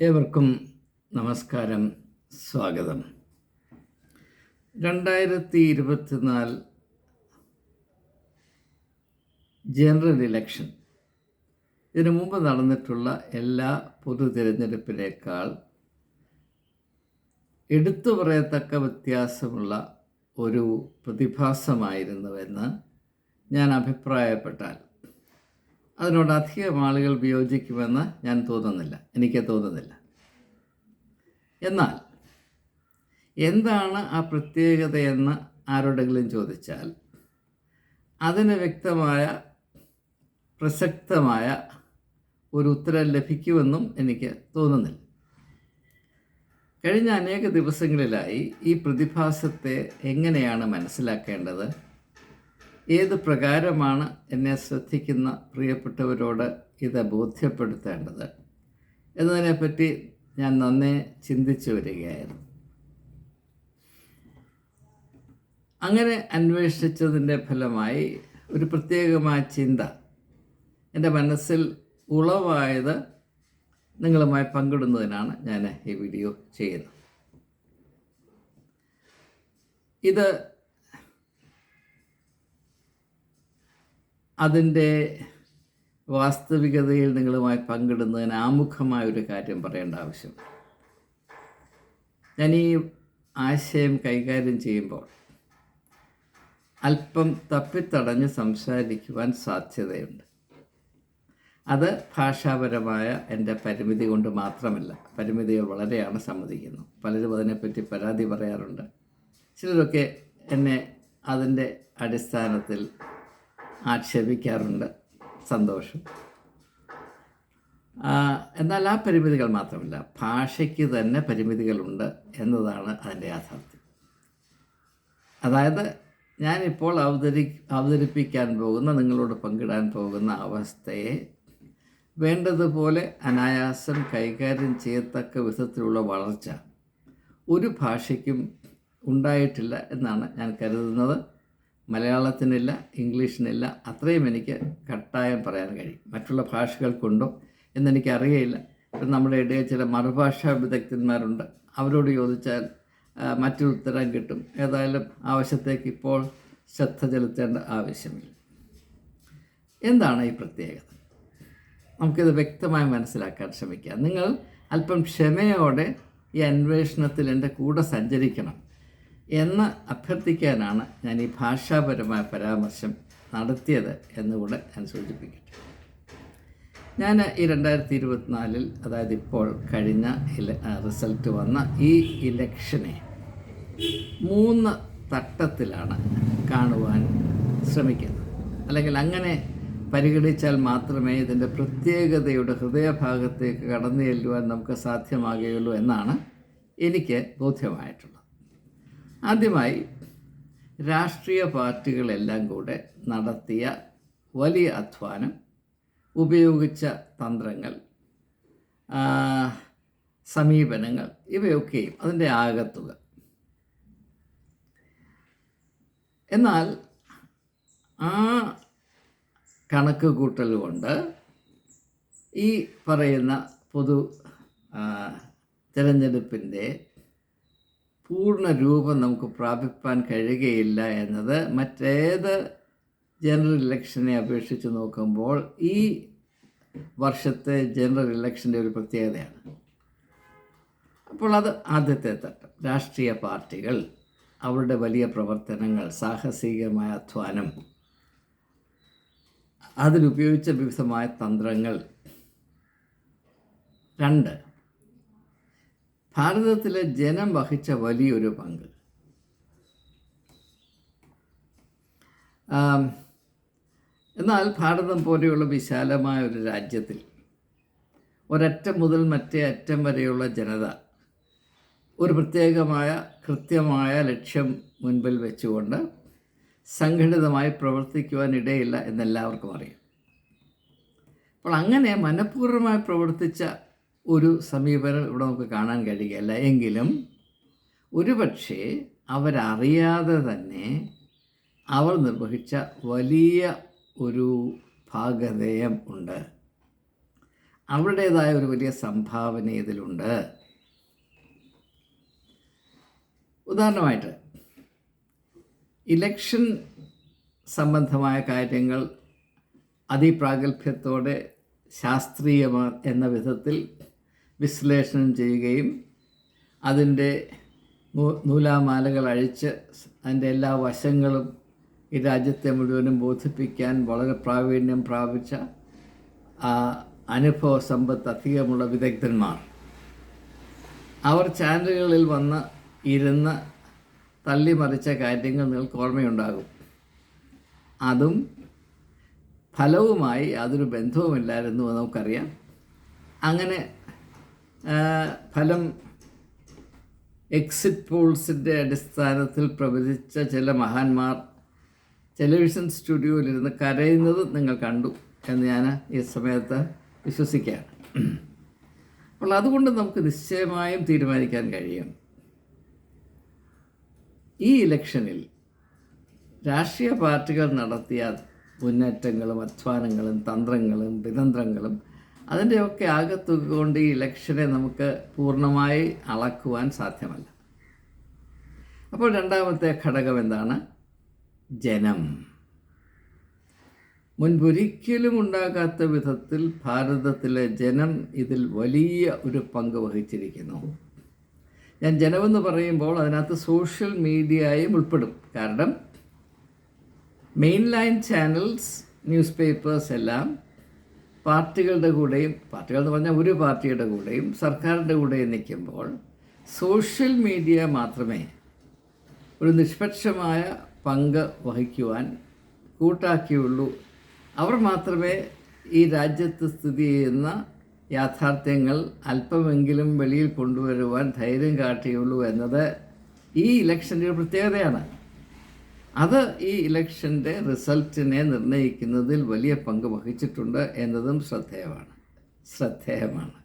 ഏവർക്കും നമസ്കാരം സ്വാഗതം. രണ്ടായിരത്തി ഇരുപത്തിനാല് ജനറൽ ഇലക്ഷൻ. ഇതിനു മുമ്പ് നടന്നിട്ടുള്ള എല്ലാ പൊതു തിരഞ്ഞെടുപ്പിനേക്കാൾ എടുത്തു പറയത്തക്ക വ്യത്യാസമുള്ള ഒരു പ്രതിഭാസമായിരുന്നുവെന്ന് ഞാൻ അഭിപ്രായപ്പെട്ടാൽ അതിനോട് അധികം ആളുകൾ വിയോജിക്കുമെന്ന് ഞാൻ തോന്നുന്നില്ല. എനിക്ക് തോന്നുന്നില്ല. എന്നാൽ എന്താണ് ആ പ്രത്യേകതയെന്ന് ആരോടെങ്കിലും ചോദിച്ചാൽ അതിന് വ്യക്തമായ പ്രസക്തമായ ഒരു ഉത്തരം ലഭിക്കുമെന്നും എനിക്ക് തോന്നുന്നില്ല. കഴിഞ്ഞ അനേക ദിവസങ്ങളിലായി ഈ പ്രതിഭാസത്തെ എങ്ങനെയാണ് മനസ്സിലാക്കേണ്ടത്? ഏത് പ്രകാരമാണ് എന്നെ ശ്രദ്ധിക്കുന്ന പ്രിയപ്പെട്ടവരോട് ഇത് ബോധ്യപ്പെടുത്തേണ്ടത് എന്നതിനെപ്പറ്റി ഞാൻ നന്നേ ചിന്തിച്ചു വരികയായിരുന്നു. അങ്ങനെ അന്വേഷിച്ചതിന്റെ ഫലമായി ഒരു പ്രത്യേകമായ ചിന്ത എന്റെ മനസ്സിൽ ഉളവായത് നിങ്ങളുമായി പങ്കിടുന്നതിനാണ് ഞാൻ ഈ വീഡിയോ ചെയ്യുന്നത്. ഇത് അതിന്റെ വാസ്തവികതയിൽ നിങ്ങളുമായി പങ്കിടുന്നതിന് ആമുഖമായ ഒരു കാര്യം പറയേണ്ട ആവശ്യം. ഞാൻ ഈ ആശയം കൈകാര്യം ചെയ്യുമ്പോൾ അല്പം തപ്പിത്തടഞ്ഞ് സംസാരിക്കുവാൻ സാധ്യതയുണ്ട്. അത് ഭാഷാപരമായ എന്റെ പരിമിതി കൊണ്ട് മാത്രമല്ല പരിമിതികൾ വളരെയാണ് സമ്മതിക്കുന്നു. പലരും അതിനെപ്പറ്റി പരാതി പറയാറുണ്ട്. ചിലരൊക്കെ എന്നെ അതിന്റെ അടിസ്ഥാനത്തിൽ ആക്ഷേപിക്കാറുണ്ട്. സന്തോഷം. എന്നാൽ ആ പരിമിതികൾ മാത്രമല്ല ഭാഷയ്ക്ക് തന്നെ പരിമിതികളുണ്ട് എന്നതാണ് അതിന്റെ യാഥാർത്ഥ്യം. അതായത് ഞാനിപ്പോൾ അവതരി അവതരിപ്പിക്കാൻ പോകുന്ന നിങ്ങളോട് പങ്കിടാൻ പോകുന്ന അവസ്ഥയെ വേണ്ടതുപോലെ അനായാസം കൈകാര്യം ചെയ്യത്തക്ക വിധത്തിലുള്ള വളർച്ച ഒരു ഭാഷയ്ക്കും ഉണ്ടായിട്ടില്ല എന്നാണ് ഞാൻ കരുതുന്നത്. മലയാളത്തിനില്ല ഇംഗ്ലീഷിനില്ല അത്രയും എനിക്ക് കട്ടായം പറയാൻ കഴിയും. മറ്റുള്ള ഭാഷകൾക്കുണ്ടോ എന്നെനിക്ക് അറിയില്ല ഇപ്പം നമ്മുടെ ഇടയിൽ ചില മറുഭാഷാ വിദഗ്ധന്മാരുണ്ട്. അവരോട് ചോദിച്ചാൽ മറ്റൊരു ഉത്തരം കിട്ടും. ഏതായാലും ആവശ്യത്തേക്ക് ഇപ്പോൾ ശ്രദ്ധ ചെലുത്തേണ്ട ആവശ്യമില്ല. എന്താണ് ഈ പ്രത്യേകത? നമുക്കിത് വ്യക്തമായി മനസ്സിലാക്കാൻ ശ്രമിക്കാം. നിങ്ങൾ അല്പം ക്ഷമയോടെ ഈ അന്വേഷണത്തിൽ എന്റെ കൂടെ സഞ്ചരിക്കണം. എന്ന് അഭ്യർത്ഥിക്കാനാണ് ഞാൻ ഈ ഭാഷാപരമായ പരാമർശം നടത്തിയത് എന്നുകൂടെ ഞാൻ സൂചിപ്പിക്കട്ടെ. ഞാൻ ഈ രണ്ടായിരത്തി ഇരുപത്തിനാലിൽ അതായത് ഇപ്പോൾ കഴിഞ്ഞ റിസൾട്ട് വന്ന ഈ ഇലക്ഷനെ മൂന്ന് തട്ടത്തിലാണ് കാണുവാൻ ശ്രമിക്കുന്നത്. അല്ലെങ്കിൽ അങ്ങനെ പരിഗണിച്ചാൽ മാത്രമേ ഇതിന്റെ പ്രത്യേകതയുടെ ഹൃദയഭാഗത്തേക്ക് കടന്നു ചെല്ലുവാൻ നമുക്ക് സാധ്യമാകുകയുള്ളൂ എന്നാണ് എനിക്ക് ബോധ്യമായിട്ടുള്ളത്. ആദ്യമായി രാഷ്ട്രീയ പാർട്ടികളെല്ലാം കൂടെ നടത്തിയ വലിയ അധ്വാനം ഉപയോഗിച്ച തന്ത്രങ്ങൾ സമീപനങ്ങൾ ഇവയൊക്കെയും അതിന്റെ ആകത്തുക. എന്നാൽ ആ കണക്ക് കൂട്ടൽ കൊണ്ട് ഈ പറയുന്ന പൊതു തിരഞ്ഞെടുപ്പിന്റെ പൂർണ രൂപം നമുക്ക് പ്രാപിപ്പാൻ കഴിയുകയില്ല എന്നത് മറ്റേത് ജനറൽ ഇലക്ഷനെ അപേക്ഷിച്ച് നോക്കുമ്പോൾ ഈ വർഷത്തെ ജനറൽ ഇലക്ഷന്റെ ഒരു പ്രത്യേകതയാണ്. അപ്പോൾ അത് ആദ്യത്തെ തട്ടം. രാഷ്ട്രീയ പാർട്ടികൾ അവരുടെ വലിയ പ്രവർത്തനങ്ങൾ സാഹസികമായ അധ്വാനം അതിലുപയോഗിച്ച വിവിധമായ തന്ത്രങ്ങൾ. രണ്ട് ഭാരതത്തിലെ ജനം വഹിച്ച വലിയൊരു പങ്ക്. എന്നാൽ ഭാരതം പോലെയുള്ള വിശാലമായ ഒരു രാജ്യത്തിൽ ഒരറ്റം മുതൽ മറ്റേ അറ്റം വരെയുള്ള ജനത ഒരു പ്രത്യേകമായ കൃത്യമായ ലക്ഷ്യം മുൻപിൽ വെച്ചുകൊണ്ട് സംഘടിതമായി പ്രവർത്തിക്കുവാൻ ഇടയില്ല എന്നെല്ലാവർക്കും അറിയാം. അപ്പോൾ അങ്ങനെ മനഃപൂർവമായി പ്രവർത്തിച്ച ഒരു സമീപനം ഇവിടെ നമുക്ക് കാണാൻ കഴിയുകയല്ല എങ്കിലും ഒരുപക്ഷെ അവരറിയാതെ തന്നെ അവർ നിർവഹിച്ച വലിയ ഒരു ഭാഗധേയം ഉണ്ട്. അവരുടേതായ ഒരു വലിയ സംഭാവന ഇതിലുണ്ട്. ഉദാഹരണമായിട്ട് ഇലക്ഷൻ സംബന്ധമായ കാര്യങ്ങൾ അതിപ്രാഗൽഭ്യത്തോടെ ശാസ്ത്രീയമാ എന്ന വിധത്തിൽ വിശ്ലേഷണം ചെയ്യുകയും അതിന്റെ നൂലാമാലകൾ അഴിച്ച് അതിന്റെ എല്ലാ വശങ്ങളും ഈ രാജ്യത്തെ മുഴുവനും ബോധിപ്പിക്കാൻ വളരെ പ്രാവീണ്യം പ്രാപിച്ച ആ അനുഭവ സമ്പത്ത് അധികമുള്ള വിദഗ്ധന്മാർ. അവർ ചാനലുകളിൽ വന്ന് ഇരുന്ന് തള്ളിമറിച്ച കാര്യങ്ങൾ നിങ്ങൾക്ക് ഓർമ്മയുണ്ടാകും. അതും ഫലവുമായി യാതൊരു ബന്ധവുമില്ലായിരുന്നു നമുക്കറിയാം. അങ്ങനെ ഫലം എക്സിറ്റ് പോൾസിന്റെ അടിസ്ഥാനത്തിൽ പ്രവചിച്ച ചില മഹാന്മാർ ടെലിവിഷൻ സ്റ്റുഡിയോയിലിരുന്ന് കരയുന്നത് നിങ്ങൾ കണ്ടു എന്ന് ഞാൻ ഈ സമയത്ത് വിശ്വസിക്കുകയാണ്. അപ്പോൾ അതുകൊണ്ട് നമുക്ക് നിശ്ചയമായും തീരുമാനിക്കാൻ കഴിയും. ഈ ഇലക്ഷനിൽ രാഷ്ട്രീയ പാർട്ടികൾ നടത്തിയ മുന്നേറ്റങ്ങളും അധ്വാനങ്ങളും തന്ത്രങ്ങളും വിതന്ത്രങ്ങളും അതിന്റെയൊക്കെ ആകത്തുക കൊണ്ട് ഈ ഇലക്ഷനെ നമുക്ക് പൂർണമായി അളക്കുവാൻ സാധ്യമല്ല. അപ്പോൾ രണ്ടാമത്തെ ഘടകം എന്താണ്? ജനം. മുൻപൊരിക്കലും ഉണ്ടാകാത്ത വിധത്തിൽ ഭാരതത്തിലെ ജനം ഇതിൽ വലിയ ഒരു പങ്ക് വഹിച്ചിരിക്കുന്നു. ഞാൻ ജനമെന്ന് പറയുമ്പോൾ അതിനകത്ത് സോഷ്യൽ മീഡിയയും ഉൾപ്പെടും. കാരണം main line channels newspapers എല്ലാം പാർട്ടികളുടെ കൂടെയും പാർട്ടികൾ എന്ന് പറഞ്ഞാൽ ഒരു പാർട്ടിയുടെ കൂടെയും സർക്കാരിന്റെ കൂടെയും നിൽക്കുമ്പോൾ സോഷ്യൽ മീഡിയ മാത്രമേ ഒരു നിഷ്പക്ഷമായ പങ്ക് വഹിക്കുവാൻ കൂട്ടാക്കിയുള്ളൂ. അവർ മാത്രമേ ഈ രാജ്യത്ത് സ്ഥിതി ചെയ്യുന്ന യാഥാർത്ഥ്യങ്ങൾ അല്പമെങ്കിലും വെളിയിൽ കൊണ്ടുവരുവാൻ ധൈര്യം കാട്ടിയുള്ളൂ എന്നത് ഈ ഇലക്ഷന്റെ ഒരു പ്രത്യേകതയാണ്. അത് ഈ ഇലക്ഷന്റെ റിസൾട്ടിനെ നിർണയിക്കുന്നതിൽ വലിയ പങ്ക് വഹിച്ചിട്ടുണ്ട് എന്നതും ശ്രദ്ധേയമാണ്. ശ്രദ്ധേയമാണ്.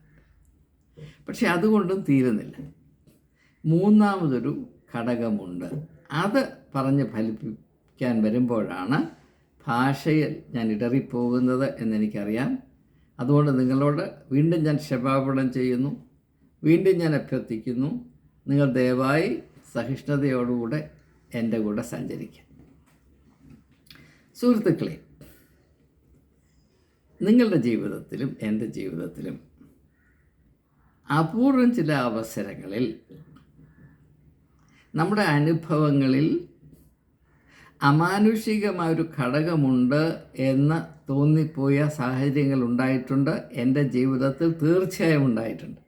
പക്ഷെ അതുകൊണ്ടും തീരുന്നില്ല. മൂന്നാമതൊരു ഘടകമുണ്ട്. അത് പറഞ്ഞ് ഫലിപ്പിക്കാൻ വരുമ്പോഴാണ് ഭാഷയിൽ ഞാൻ ഇടറിപ്പോകുന്നത് എന്നെനിക്കറിയാം. അതുകൊണ്ട് നിങ്ങളോട് വീണ്ടും ഞാൻ ക്ഷമാപണം ചെയ്യുന്നു. വീണ്ടും ഞാൻ അഭ്യർത്ഥിക്കുന്നു. നിങ്ങൾ ദയവായി സഹിഷ്ണുതയോടുകൂടെ എന്റെ കൂടെ സഞ്ചരിക്കുക സുഹൃത്തുക്കളെ നിങ്ങളുടെ ജീവിതത്തിലും എന്റെ ജീവിതത്തിലും അപൂർവം ചില അവസരങ്ങളിൽ നമ്മുടെ അനുഭവങ്ങളിൽ അമാനുഷികമായ ഒരു ഘടകമുണ്ട് എന്ന് തോന്നിപ്പോയ സാഹചര്യങ്ങൾ ഉണ്ടായിട്ടുണ്ട്. എന്റെ ജീവിതത്തിൽ തീർച്ചയായും ഉണ്ടായിട്ടുണ്ട്.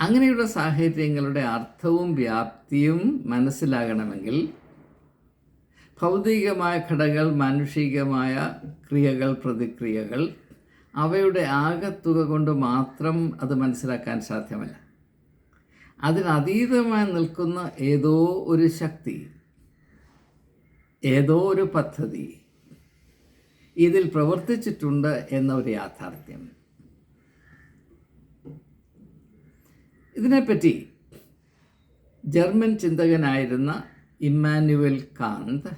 അങ്ങനെയുള്ള സാഹിത്യങ്ങളുടെ അർത്ഥവും വ്യാപ്തിയും മനസ്സിലാകണമെങ്കിൽ ഭൗതികമായ ഘടകങ്ങൾ മാനുഷികമായ ക്രിയകൾ പ്രതിക്രിയകൾ അവയുടെ ആകത്തുക കൊണ്ട് മാത്രം അത് മനസ്സിലാക്കാൻ സാധ്യമല്ല. അതിനതീതമായി നിൽക്കുന്ന ഏതോ ഒരു ശക്തി ഏതോ ഒരു പദ്ധതി ഇതിൽ പ്രവർത്തിച്ചിട്ടുണ്ട് എന്ന ഒരു യാഥാർത്ഥ്യം. ഇതിനെപ്പറ്റി ജർമ്മൻ ചിന്തകനായിരുന്ന ഇമ്മാനുവൽ കാന്ത്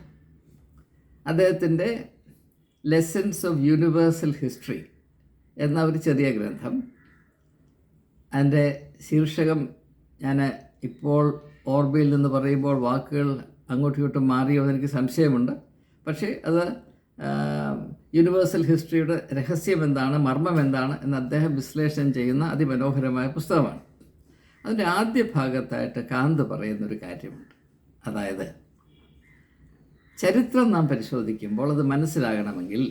അദ്ദേഹത്തിന്റെ ലെസൻസ് ഓഫ് യൂണിവേഴ്സൽ ഹിസ്റ്ററി എന്ന ഒരു ചെറിയ ഗ്രന്ഥം. അതിന്റെ ശീർഷകം ഞാൻ ഇപ്പോൾ ഓർബയിൽ നിന്ന് പറയുമ്പോൾ വാക്കുകൾ അങ്ങോട്ടും ഇങ്ങോട്ടും മാറിയോ എനിക്ക് സംശയമുണ്ട്. പക്ഷേ അത് യൂണിവേഴ്സൽ ഹിസ്റ്ററിയുടെ രഹസ്യം എന്താണ് മർമ്മം എന്താണ് എന്ന് അദ്ദേഹം വിശ്ലേഷണം ചെയ്യുന്ന അതിമനോഹരമായ പുസ്തകമാണ്. അതിന്റെ ആദ്യ ഭാഗത്തായിട്ട് കാന്ത് പറയുന്നൊരു കാര്യമുണ്ട്. അതായത് ചരിത്രം നാം പരിശോധിക്കുമ്പോൾ അത് മനസ്സിലാകണമെങ്കിൽ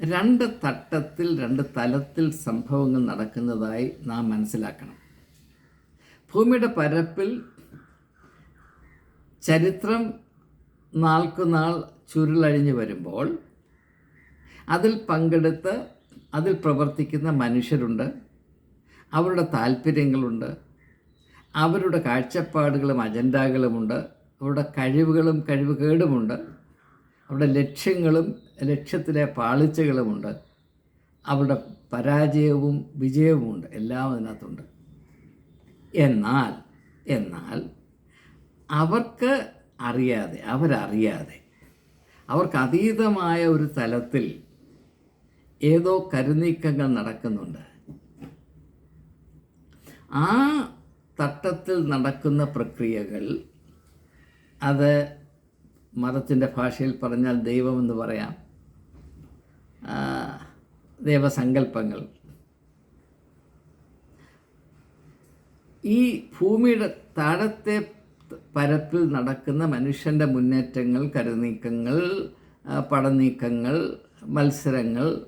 രണ്ട് തട്ടത്തിൽ രണ്ട് തലത്തിൽ സംഭവങ്ങൾ നടക്കുന്നതായി നാം മനസ്സിലാക്കണം. ഭൂമിയുടെ പരപ്പിൽ ചരിത്രം നാൾക്കുനാൾ ചുരുളഴിഞ്ഞു വരുമ്പോൾ അതിൽ പങ്കെടുത്ത് അതിൽ പ്രവർത്തിക്കുന്ന മനുഷ്യരുണ്ട്. അവരുടെ താല്പര്യങ്ങളുണ്ട്. അവരുടെ കാഴ്ചപ്പാടുകളും അജണ്ടകളുമുണ്ട്. അവരുടെ കഴിവുകളും കഴിവുകേടുമുണ്ട്. അവരുടെ ലക്ഷ്യങ്ങളും ലക്ഷ്യത്തിലെ പാളിച്ചകളുമുണ്ട്. അവരുടെ പരാജയവും വിജയവുമുണ്ട്. എല്ലാം അതിനകത്തുണ്ട്. എന്നാൽ എന്നാൽ അവർക്ക് അറിയാതെ അവരറിയാതെ അവർക്ക് അതീതമായ ഒരു തലത്തിൽ ഏതോ കരുനീക്കങ്ങൾ നടക്കുന്നുണ്ട്. ആ തട്ടത്തിൽ നടക്കുന്ന പ്രക്രിയകൾ അത് മതത്തിന്റെ ഭാഷയിൽ പറഞ്ഞാൽ ദൈവമെന്ന് പറയാം. ദൈവസങ്കല്പങ്ങൾ. ഈ ഭൂമിയുടെ താഴത്തെ പരത്തിൽ നടക്കുന്ന മനുഷ്യന്റെ മുന്നേറ്റങ്ങൾ കരുനീക്കങ്ങൾ പടനീക്കങ്ങൾ മത്സരങ്ങൾ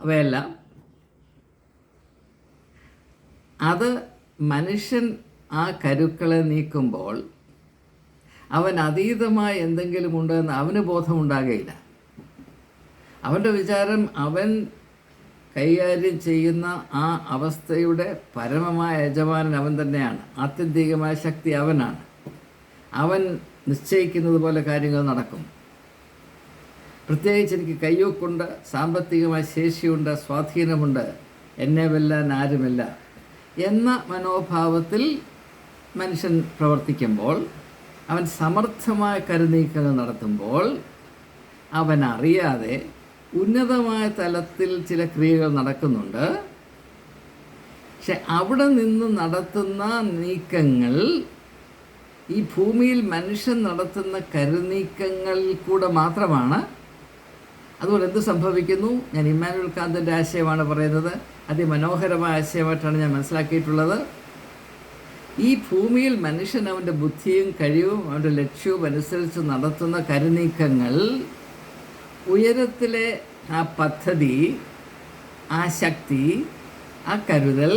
അവയെല്ലാം അത് മനുഷ്യൻ ആ കരുക്കളെ നീക്കുമ്പോൾ അവൻ അതീതമായ എന്തെങ്കിലും ഉണ്ടെന്ന് അവന് ബോധമുണ്ടാകുകയില്ല അവന്റെ വിചാരം അവൻ കൈകാര്യം ചെയ്യുന്ന ആ അവസ്ഥയുടെ പരമമായ യജമാനൻ അവൻ തന്നെയാണ്. ആത്യന്തികമായ ശക്തി അവനാണ്. അവൻ നിശ്ചയിക്കുന്നത് പോലെ കാര്യങ്ങൾ നടക്കും. പ്രത്യേകിച്ച് എനിക്ക് കയ്യൊക്കുണ്ട് സാമ്പത്തികമായ ശേഷിയുണ്ട് സ്വാധീനമുണ്ട്. എന്നെ വെല്ലാൻ ആരുമില്ല. എന്ന മനോഭാവത്തിൽ മനുഷ്യൻ പ്രവർത്തിക്കുമ്പോൾ അവൻ സമർത്ഥമായ കരുനീക്കങ്ങൾ നടത്തുമ്പോൾ അവൻ അറിയാതെ ഉന്നതമായ തലത്തിൽ ചില ക്രിയകൾ നടക്കുന്നുണ്ട്. പക്ഷെ അവിടെ നിന്ന് നടത്തുന്ന നീക്കങ്ങൾ ഈ ഭൂമിയിൽ മനുഷ്യൻ നടത്തുന്ന കരുനീക്കങ്ങളിൽ കൂടെ മാത്രമാണ് അതുകൊണ്ട് എന്ത് സംഭവിക്കുന്നു? ഞാൻ ഇമ്മാനുവൽ കാന്തിന്റെ ആശയമാണ് പറയുന്നത്. അതിമനോഹരമായ ആശയമായിട്ടാണ് ഞാൻ മനസ്സിലാക്കിയിട്ടുള്ളത്. ഈ ഭൂമിയിൽ മനുഷ്യൻ അവന്റെ ബുദ്ധിയും കഴിവും അവന്റെ ലക്ഷ്യവും അനുസരിച്ച് നടത്തുന്ന കരുനീക്കങ്ങൾ ഉയരത്തിലെ ആ പദ്ധതി ആ ശക്തി ആ കരുതൽ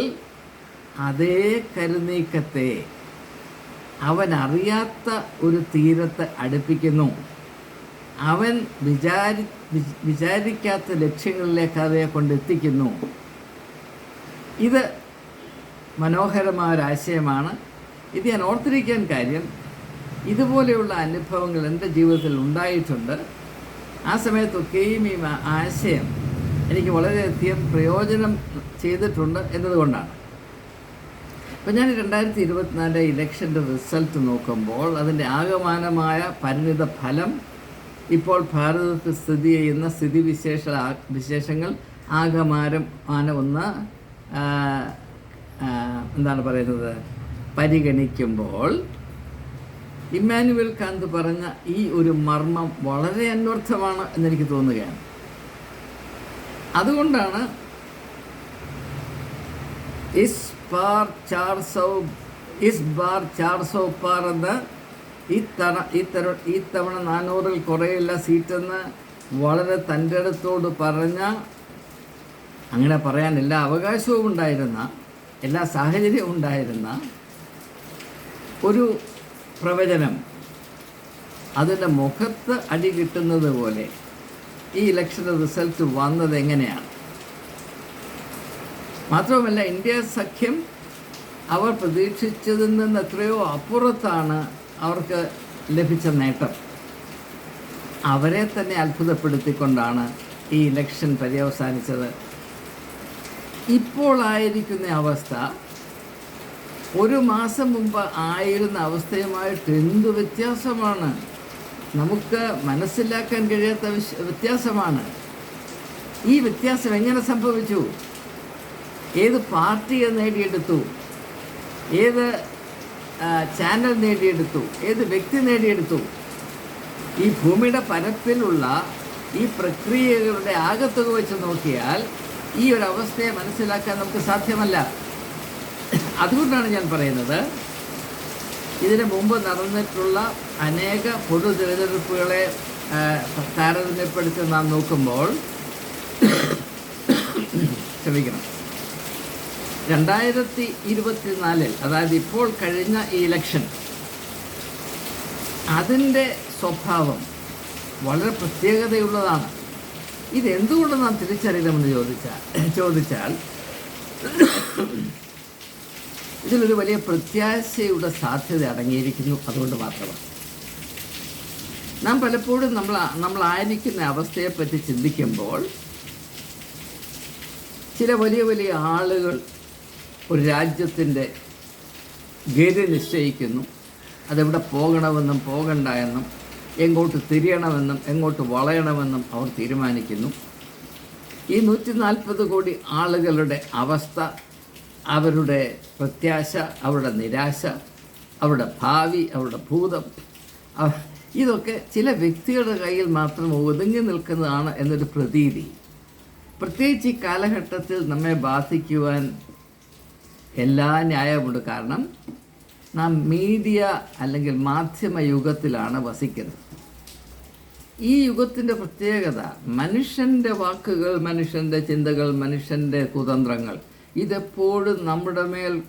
അതേ കരുനീക്കത്തെ അവൻ അറിയാത്ത ഒരു തീരത്ത് അടുപ്പിക്കുന്നു. അവൻ വിചാരി വിചാരിക്കാത്ത ലക്ഷ്യങ്ങളിലേക്ക് അവയെ കൊണ്ടെത്തിക്കുന്നു. ഇത് മനോഹരമായ ഒരാശയമാണ് ഇത് ഞാൻ ഓർത്തിരിക്കാൻ കാര്യം ഇതുപോലെയുള്ള അനുഭവങ്ങൾ എന്റെ ജീവിതത്തിൽ ഉണ്ടായിട്ടുണ്ട്. ആ സമയത്തൊക്കെയും ഈ ആശയം എനിക്ക് വളരെയധികം പ്രയോജനം ചെയ്തിട്ടുണ്ട് എന്നതുകൊണ്ടാണ്. അപ്പം ഞാൻ രണ്ടായിരത്തി ഇരുപത്തിനാലിലെ ഇലക്ഷന്റെ റിസൾട്ട് നോക്കുമ്പോൾ അതിന്റെ ആകമാനമായ പരിണിത ഫലം ഇപ്പോൾ ഭാരതത്തിൽ സ്ഥിതി ചെയ്യുന്ന സ്ഥിതിവിശേഷ വിശേഷങ്ങൾ ആകമാരം ആന ഒന്ന് എന്താണ് പറയുന്നത്? പരിഗണിക്കുമ്പോൾ. ഇമ്മാനുവൽ കാന്ത് പറഞ്ഞ ഈ ഒരു മർമ്മം വളരെ അന്വർത്ഥമാണ് എന്നെനിക്ക് തോന്നുകയാണ്. അതുകൊണ്ടാണ് ഇസ് പാർ ചാർ സൗ ഇസ് ബാർ ചാർ സൗ പാർ എന്ന് ഈ തവണ ഈ തര ഈ തവണ നാനൂറിൽ കുറയില്ല സീറ്റെന്ന് വളരെ തന്റെ അടുത്തോട് പറഞ്ഞ അങ്ങനെ പറയാൻ എല്ലാ അവകാശവും ഉണ്ടായിരുന്ന എല്ലാ സാഹചര്യവും ഉണ്ടായിരുന്ന ഒരു പ്രവചനം അതിന്റെ മുഖത്ത് അടി കിട്ടുന്നത് പോലെ ഈ ഇലക്ഷൻ റിസൾട്ട് വന്നത് എങ്ങനെയാണ്? മാത്രവുമല്ല ഇന്ത്യ സഖ്യം അവർ പ്രതീക്ഷിച്ചതിൽ നിന്ന് എത്രയോ അപ്പുറത്താണ് അവർക്ക് ലഭിച്ച നേട്ടം. അവരെ തന്നെ അത്ഭുതപ്പെടുത്തിക്കൊണ്ടാണ് ഈ ഇലക്ഷൻ പര്യവസാനിച്ചത്. ഇപ്പോൾ ആയിരിക്കുന്ന അവസ്ഥ ഒരു മാസം മുമ്പ് ആയിരുന്ന അവസ്ഥയുമായിട്ട് എന്ത് വ്യത്യാസമാണ്? നമുക്ക് മനസ്സിലാക്കാൻ കഴിയാത്ത വ്യത്യാസമാണ്. ഈ വ്യത്യാസം എങ്ങനെ സംഭവിച്ചു? ഏത് പാർട്ടിയെ നേടിയെടുത്തു? ഏത് ചാനൽ നേടിയെടുത്തു. ഏത് വ്യക്തി നേടിയെടുത്തു? ഈ ഭൂമിയുടെ പരപ്പിലുള്ള ഈ പ്രക്രിയകളുടെ ആകത്തുക വെച്ച് നോക്കിയാൽ ഈ ഒരു അവസ്ഥയെ മനസ്സിലാക്കാൻ നമുക്ക് സാധ്യമല്ല. അതുകൊണ്ടാണ് ഞാൻ പറയുന്നത് ഇതിനു മുമ്പ് നടന്നിട്ടുള്ള അനേക പൊതു തിരഞ്ഞെടുപ്പുകളെ താരതമ്യപ്പെടുത്തി നാം നോക്കുമ്പോൾ ക്ഷമിക്കണം. രണ്ടായിരത്തി ഇരുപത്തിനാലിൽ അതായത് ഇപ്പോൾ കഴിഞ്ഞ ഈ ഇലക്ഷൻ അതിന്റെ സ്വഭാവം വളരെ പ്രത്യേകതയുള്ളതാണ്. ഇതെന്തുകൊണ്ട് നാം തിരിച്ചറിയണമെന്ന് ചോദിച്ചാൽ ചോദിച്ചാൽ ഇതിലൊരു വലിയ പ്രത്യാശയുടെ സാധ്യത അടങ്ങിയിരിക്കുന്നു അതുകൊണ്ട് മാത്രമാണ്. നാം പലപ്പോഴും നമ്മൾ നമ്മളായിരിക്കുന്ന അവസ്ഥയെപ്പറ്റി ചിന്തിക്കുമ്പോൾ ചില വലിയ വലിയ ആളുകൾ ഒരു രാജ്യത്തിന്റെ ഗതി നിശ്ചയിക്കുന്നു. അതെവിടെ പോകണമെന്നും പോകണ്ട എന്നും എങ്ങോട്ട് തിരിയണമെന്നും എങ്ങോട്ട് വളയണമെന്നും അവർ തീരുമാനിക്കുന്നു. ഈ നൂറ്റി നാൽപ്പത് കോടി ആളുകളുടെ അവസ്ഥ അവരുടെ പ്രത്യാശ അവരുടെ നിരാശ അവരുടെ ഭാവി അവരുടെ ഭൂതം ഇതൊക്കെ ചില വ്യക്തികളുടെ കയ്യിൽ മാത്രം ഒതുങ്ങി നിൽക്കുന്നതാണ് എന്നൊരു പ്രതീതി. പ്രത്യേകിച്ച് ഈ കാലഘട്ടത്തിൽ നമ്മെ ബാധിക്കുവാൻ എല്ലാ ന്യായമുണ്ട് കാരണം നാം മീഡിയ അല്ലെങ്കിൽ മാധ്യമ യുഗത്തിലാണ് വസിക്കുന്നത്. ഈ യുഗത്തിന്റെ പ്രത്യേകത മനുഷ്യന്റെ വാക്കുകൾ മനുഷ്യന്റെ ചിന്തകൾ മനുഷ്യന്റെ കുതന്ത്രങ്ങൾ ഇതെപ്പോഴും നമ്മുടെ മേൽ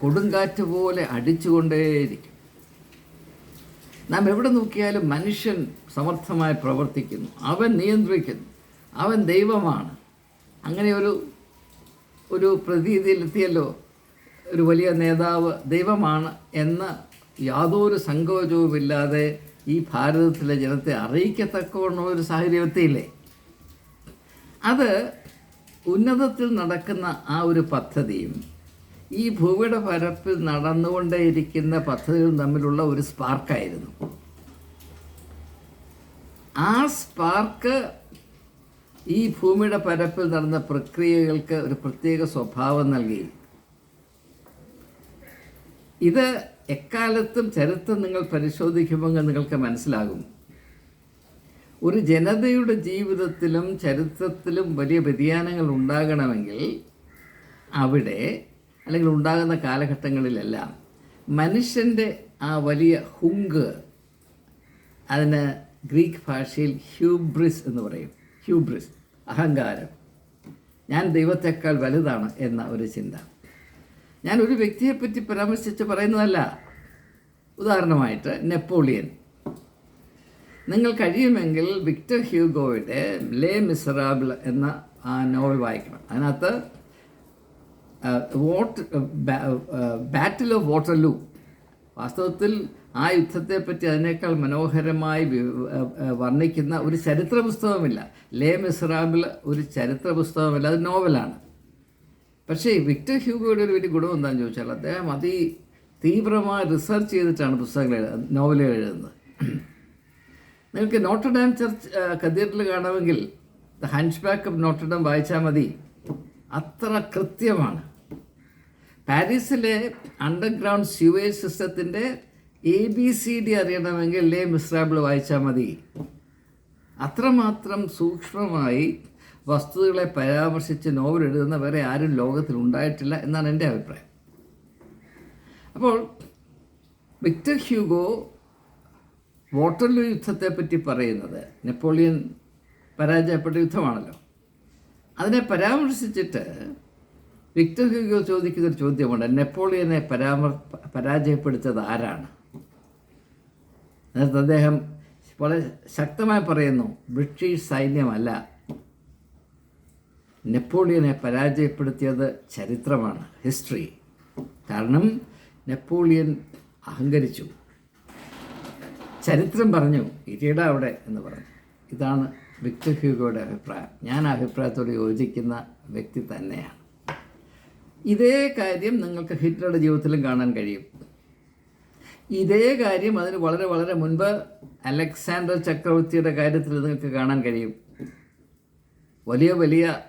കൊടുങ്കാറ്റ് പോലെ അടിച്ചുകൊണ്ടേയിരിക്കും. നാം എവിടെ നോക്കിയാലും മനുഷ്യൻ സമർത്ഥമായി പ്രവർത്തിക്കുന്നു. അവൻ നിയന്ത്രിക്കുന്നു. അവൻ ദൈവമാണ്. അങ്ങനെ ഒരു ഒരു പ്രതീതിയിലെത്തിയല്ലോ? ഒരു വലിയ നേതാവ് ദൈവമാണ് എന്ന യാതൊരു സങ്കോചവുമില്ലാതെ ഈ ഭാരതത്തിലെ ജനത്തെ അറിയിക്കത്തക്കവണ്ണം ഒരു സാഹചര്യം എത്തിയില്ലേ അത് ഉന്നതത്തിൽ നടക്കുന്ന ആ ഒരു പദ്ധതിയും ഈ ഭൂമിയുടെ പരപ്പിൽ നടന്നുകൊണ്ടേയിരിക്കുന്ന പദ്ധതികളും തമ്മിലുള്ള ഒരു സ്പാർക്കായിരുന്നു. ആ സ്പാർക്ക് ഈ ഭൂമിയുടെ പരപ്പിൽ നടന്ന പ്രക്രിയകൾക്ക് ഒരു പ്രത്യേക സ്വഭാവം നൽകി. ഇത് എക്കാലത്തും ചരിത്രം നിങ്ങൾ പരിശോധിക്കുമ്പോൾ നിങ്ങൾക്ക് മനസ്സിലാകും. ഒരു ജനതയുടെ ജീവിതത്തിലും ചരിത്രത്തിലും വലിയ വ്യതിയാനങ്ങൾ ഉണ്ടാകണമെങ്കിൽ അവിടെ അല്ലെങ്കിൽ ഉണ്ടാകുന്ന കാലഘട്ടങ്ങളിലെല്ലാം മനുഷ്യന്റെ ആ വലിയ ഹുങ്ക് അതിന് ഗ്രീക്ക് ഭാഷയിൽ ഹ്യൂബ്രിസ് എന്ന് പറയും. ഹ്യൂബ്രിസ് അഹങ്കാരം. ഞാൻ ദൈവത്തെക്കാൾ വലുതാണ് എന്ന ഒരു ചിന്ത. ഞാൻ ഒരു വ്യക്തിയെപ്പറ്റി പരാമർശിച്ച് പറയുന്നതല്ല. ഉദാഹരണമായിട്ട് നെപ്പോളിയൻ. നിങ്ങൾ കഴിയുമെങ്കിൽ വിക്ടർ ഹ്യൂഗോയുടെ ലേ മിസറാബിൾ എന്ന ആ നോവൽ വായിക്കണം. അതിനകത്ത് വോട്ട് ബാറ്റിൽ ഓഫ് വാട്ടർലൂ. വാസ്തവത്തിൽ ആ യുദ്ധത്തെപ്പറ്റി അതിനേക്കാൾ മനോഹരമായി വർണിക്കുന്ന ഒരു ചരിത്ര പുസ്തകമില്ല ലേ മിസറാബിൾ ഒരു ചരിത്ര പുസ്തകമില്ല അത് നോവലാണ്. പക്ഷേ വിക്ടർ ഹ്യൂഗോയുടെ ഒരു വലിയ ഗുണം എന്താണെന്ന് ചോദിച്ചാൽ അദ്ദേഹം അതി തീവ്രമായി റിസർച്ച് ചെയ്തിട്ടാണ് പുസ്തകങ്ങൾ എഴുതുന്നത് നോവലുകൾ എഴുതുന്നത്. നിങ്ങൾക്ക് Notre Dame church cathedral കാണുമെങ്കിൽ the hunchback of Notre Dame വായിച്ചാൽ മതി. അത്ര കൃത്യമാണ്. പാരീസിലെ അണ്ടർഗ്രൗണ്ട് സ്യൂവേജ് സിസ്റ്റത്തിന്റെ എ ബി സി ഡി അറിയണമെങ്കിൽ ലേ മിസ്രാബിൾ വായിച്ചാൽ മതി. അത്രമാത്രം സൂക്ഷ്മമായി വസ്തുതകളെ പരാമർശിച്ച് നോവൽ എഴുതുന്ന വേറെ ആരും ലോകത്തിൽ ഉണ്ടായിട്ടില്ല എന്നാണ് എന്റെ അഭിപ്രായം. അപ്പോൾ വിക്ടർ ഹ്യൂഗോ വോട്ടർലു യുദ്ധത്തെ പറ്റി പറയുന്നത് നെപ്പോളിയൻ പരാജയപ്പെട്ട യുദ്ധമാണല്ലോ. അതിനെ പരാമർശിച്ചിട്ട് വിക്ടർ ഹ്യൂഗോ ചോദിക്കുന്ന ഒരു ചോദ്യമുണ്ട്. നെപ്പോളിയനെ പരാമർ പരാജയപ്പെടുത്തത് ആരാണ്? നേരത്തെ അദ്ദേഹം വളരെ ശക്തമായി പറയുന്നു ബ്രിട്ടീഷ് സൈന്യമല്ല. നെപ്പോളിയനെ പരാജയപ്പെടുത്തിയത് ചരിത്രമാണ് ഹിസ്റ്ററി കാരണം നെപ്പോളിയൻ അഹങ്കരിച്ചു. ചരിത്രം പറഞ്ഞു ഇരിട അവിടെ എന്ന് പറഞ്ഞു. ഇതാണ് വിക്ടർ ഹ്യൂഗോയുടെ അഭിപ്രായം. ഞാൻ അഭിപ്രായത്തോട് യോജിക്കുന്ന വ്യക്തി തന്നെയാണ്. ഇതേ കാര്യം നിങ്ങൾക്ക് ഹിറ്റ്ലറുടെ ജീവിതത്തിലും കാണാൻ കഴിയും. ഇതേ കാര്യം അതിന് വളരെ വളരെ മുൻപ് അലക്സാണ്ടർ ചക്രവർത്തിയുടെ കാര്യത്തിൽ നിങ്ങൾക്ക് കാണാൻ കഴിയും. വലിയ വലിയ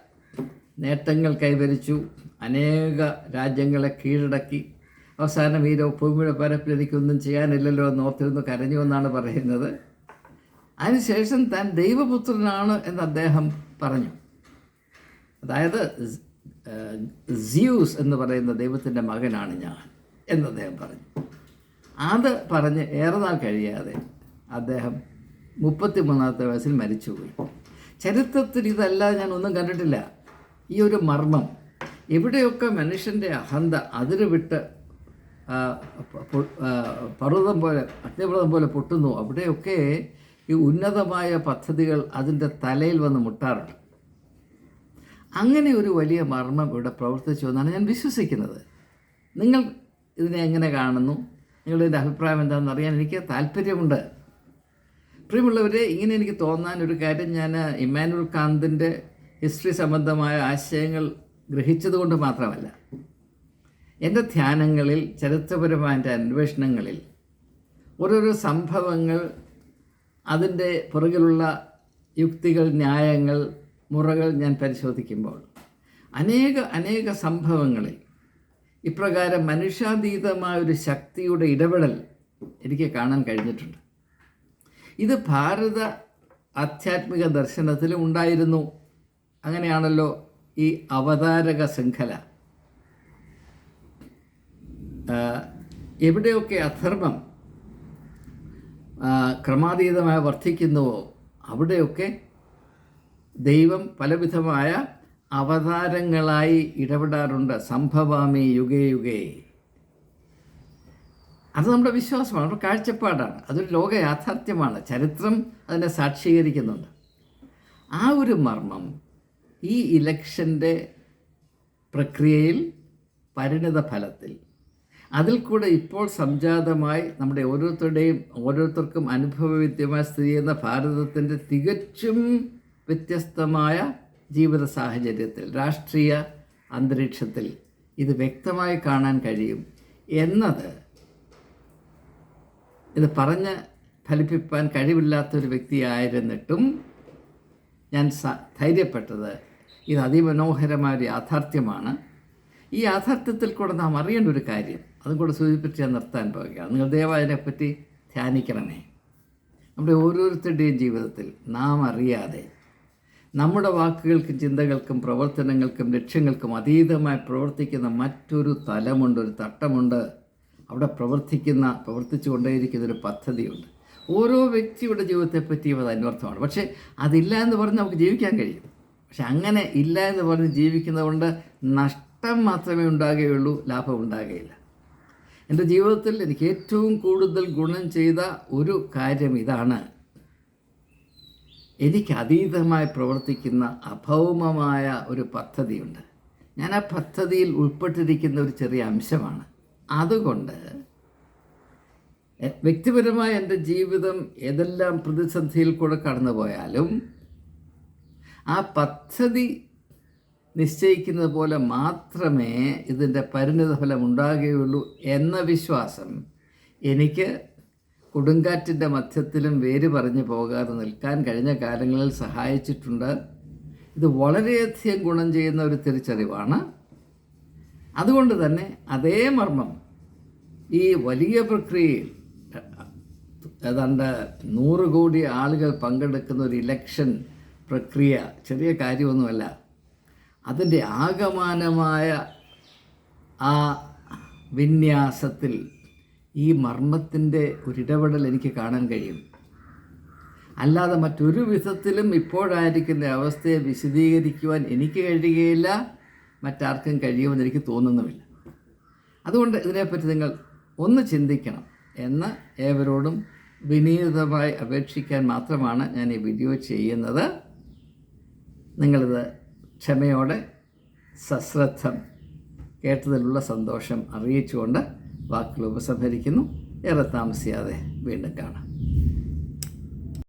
നേട്ടങ്ങൾ കൈവരിച്ചു. അനേക രാജ്യങ്ങളെ കീഴടക്കി. അവസാനം ഈ ഭൂമിയുടെ പരപ്പിൽ എനിക്കൊന്നും ചെയ്യാനില്ലല്ലോ എന്ന് ഓർത്തിരുന്ന് കരഞ്ഞു എന്നാണ് പറയുന്നത്. അതിനുശേഷം താൻ ദൈവപുത്രനാണ് എന്ന് അദ്ദേഹം പറഞ്ഞു. അതായത് സിയൂസ് എന്ന് പറയുന്ന ദൈവത്തിന്റെ മകനാണ് ഞാൻ എന്ന് അദ്ദേഹം പറഞ്ഞു. അത് പറഞ്ഞ് ഏറെ നാൾ കഴിയാതെ അദ്ദേഹം മുപ്പത്തി മൂന്നാമത്തെ വയസ്സിൽ മരിച്ചുപോയി. ചരിത്രത്തിൽ ഇതല്ലാതെ ഞാൻ ഒന്നും കണ്ടിട്ടില്ല. ഈ ഒരു മർമ്മം എവിടെയൊക്കെ മനുഷ്യന്റെ അഹന്ത അതിര് വിട്ട് പർവതം പോലെ അഗ്നിപർവതം പോലെ പൊട്ടുന്നു അവിടെയൊക്കെ ഈ ഉന്നതമായ പദ്ധതികൾ അതിന്റെ തലയിൽ വന്ന് മുട്ടാറുണ്ട്. അങ്ങനെ ഒരു വലിയ മർമ്മം ഇവിടെ പ്രവർത്തിച്ചു എന്നാണ് ഞാൻ വിശ്വസിക്കുന്നത്. നിങ്ങൾ ഇതിനെ എങ്ങനെ കാണുന്നു? നിങ്ങളുടെ അഭിപ്രായം എന്താണെന്ന് അറിയാൻ എനിക്ക് താല്പര്യമുണ്ട്. പ്രിയമുള്ളവരെ ഇങ്ങനെ എനിക്ക് തോന്നാൻ ഒരു കാര്യം ഞാൻ ഇമ്മാനുവൽ കാന്തിന്റെ ഹിസ്റ്ററി സംബന്ധമായ ആശയങ്ങൾ ഗ്രഹിച്ചതുകൊണ്ട് മാത്രമല്ല എന്റെ ധ്യാനങ്ങളിൽ ചരിത്രപരമായ എന്റെ അന്വേഷണങ്ങളിൽ ഓരോരോ സംഭവങ്ങൾ അതിന്റെ പുറകിലുള്ള യുക്തികൾ ന്യായങ്ങൾ മുറകൾ ഞാൻ പരിശോധിക്കുമ്പോൾ അനേക അനേക സംഭവങ്ങളിൽ ഇപ്രകാരം മനുഷ്യാതീതമായ ഒരു ശക്തിയുടെ ഇടപെടൽ എനിക്ക് കാണാൻ കഴിഞ്ഞിട്ടുണ്ട്. ഇത് ഭാരത ആധ്യാത്മിക ദർശനത്തിലും ഉണ്ടായിരുന്നു. അങ്ങനെയാണല്ലോ ഈ അവതാരക ശൃംഖല. എവിടെയൊക്കെ അധർമ്മം ക്രമാതീതമായി വർദ്ധിക്കുന്നുവോ അവിടെയൊക്കെ ദൈവം പലവിധമായ അവതാരങ്ങളായി ഇടപെടാറുണ്ട്. സംഭവാമി യുഗേ യുഗേ. അത് നമ്മുടെ വിശ്വാസമാണ് നമ്മുടെ കാഴ്ചപ്പാടാണ്. അതൊരു ലോക യാഥാർത്ഥ്യമാണ് ചരിത്രം അതിനെ സാക്ഷീകരിക്കുന്നുണ്ട്. ആ ഒരു മർമ്മം ഈ ഇലക്ഷന്റെ പ്രക്രിയയിൽ പരിണിത ഫലത്തിൽ. അതിൽ കൂടെ ഇപ്പോൾ സംജാതമായി നമ്മുടെ ഓരോരുത്തരുടെയും ഓരോരുത്തർക്കും അനുഭവവിദ്യമായി സ്ഥിതി ചെയ്യുന്ന ഭാരതത്തിന്റെ തികച്ചും വ്യത്യസ്തമായ ജീവിത സാഹചര്യത്തിൽ രാഷ്ട്രീയ അന്തരീക്ഷത്തിൽ ഇത് വ്യക്തമായി കാണാൻ കഴിയും എന്നത് ഇത് പറഞ്ഞ് ഫലിപ്പിക്കാൻ കഴിവില്ലാത്തൊരു വ്യക്തിയായിരുന്നിട്ടും ഞാൻ ധൈര്യപ്പെട്ടത് ഇത് അതിമനോഹരമായ ഒരു യാഥാർത്ഥ്യമാണ്. ഈ യാഥാർത്ഥ്യത്തിൽ കൂടെ നാം അറിയേണ്ട ഒരു കാര്യം അതും കൂടെ സൂചിപ്പിച്ച് ഞാൻ നിർത്താൻ പോവുകയാണ്. നിങ്ങൾ ദയവായി ധ്യാനിക്കണമേ. നമ്മുടെ ഓരോരുത്തരുടെയും ജീവിതത്തിൽ നാം അറിയാതെ നമ്മുടെ വാക്കുകൾക്കും ചിന്തകൾക്കും പ്രവർത്തനങ്ങൾക്കും ലക്ഷ്യങ്ങൾക്കും അതീതമായി പ്രവർത്തിക്കുന്ന മറ്റൊരു തലമുണ്ട് ഒരു തട്ടമുണ്ട്. അവിടെ പ്രവർത്തിക്കുന്ന പ്രവർത്തിച്ചു കൊണ്ടേയിരിക്കുന്ന ഒരു പദ്ധതിയുണ്ട്. ഓരോ വ്യക്തിയുടെ ജീവിതത്തെപ്പറ്റിയും അത് അന്വർത്ഥമാണ് പക്ഷേ അതില്ല എന്ന് പറഞ്ഞ് നമുക്ക് ജീവിക്കാൻ കഴിയും. പക്ഷെ അങ്ങനെ ഇല്ല എന്ന് പറഞ്ഞ് ജീവിക്കുന്നതുകൊണ്ട് നഷ്ടം മാത്രമേ ഉണ്ടാകുകയുള്ളൂ ലാഭം ഉണ്ടാകുകയില്ല. എന്റെ ജീവിതത്തിൽ എനിക്ക് ഏറ്റവും കൂടുതൽ ഗുണം ചെയ്ത ഒരു കാര്യം ഇതാണ്. എനിക്ക് അതീതമായി പ്രവർത്തിക്കുന്ന അഭൗമമായ ഒരു പദ്ധതിയുണ്ട്. ഞാൻ ആ പദ്ധതിയിൽ ഉൾപ്പെട്ടിരിക്കുന്ന ഒരു ചെറിയ അംശമാണ്. അതുകൊണ്ട് വ്യക്തിപരമായ എന്റെ ജീവിതം ഏതെല്ലാം പ്രതിസന്ധിയിൽ കൂടെ കടന്നുപോയാലും ആ പദ്ധതി നിശ്ചയിക്കുന്നത് പോലെ മാത്രമേ ഇതിന്റെ പരിണിതഫലം ഉണ്ടാകുകയുള്ളൂ എന്ന വിശ്വാസം എനിക്ക് കൊടുങ്കാറ്റിന്റെ മധ്യത്തിലും വേര് പറഞ്ഞു പോകാതെ നിൽക്കാൻ കഴിഞ്ഞ കാലങ്ങളിൽ സഹായിച്ചിട്ടുണ്ട്. ഇത് വളരെയധികം ഗുണം ചെയ്യുന്ന ഒരു തിരിച്ചറിവാണ്. അതുകൊണ്ട് തന്നെ അതേ മർമ്മം ഈ വലിയ പ്രക്രിയയിൽ ഏതാണ്ട് നൂറ് കോടി ആളുകൾ പങ്കെടുക്കുന്ന ഒരു ഇലക്ഷൻ പ്രക്രിയ ചെറിയ കാര്യമൊന്നുമല്ല. അതിന്റെ ആകമാനമായ ആ വിന്യാസത്തിൽ ഈ മർമ്മത്തിന്റെ ഒരിടപെടൽ എനിക്ക് കാണാൻ കഴിയും. അല്ലാതെ മറ്റൊരു വിധത്തിലും ഇപ്പോഴായിരിക്കുന്ന അവസ്ഥയെ വിശദീകരിക്കുവാൻ എനിക്ക് കഴിയുകയില്ല മറ്റാർക്കും കഴിയുമെന്ന് എനിക്ക് തോന്നുന്നുമില്ല. അതുകൊണ്ട് ഇതിനെപ്പറ്റി നിങ്ങൾ ഒന്ന് ചിന്തിക്കണം എന്ന് ഏവരോടും വിനീതമായി അപേക്ഷിക്കാൻ മാത്രമാണ് ഞാൻ ഈ വീഡിയോ ചെയ്യുന്നത്. നിങ്ങളിത് ക്ഷമയോടെ സശ്രദ്ധം കേട്ടതിലുള്ള സന്തോഷം അറിയിച്ചുകൊണ്ട് വാക്കുകൾ ഉപസംഹരിക്കുന്നു. ഏറെ താമസിയാതെ വീണ്ടും കാണാം.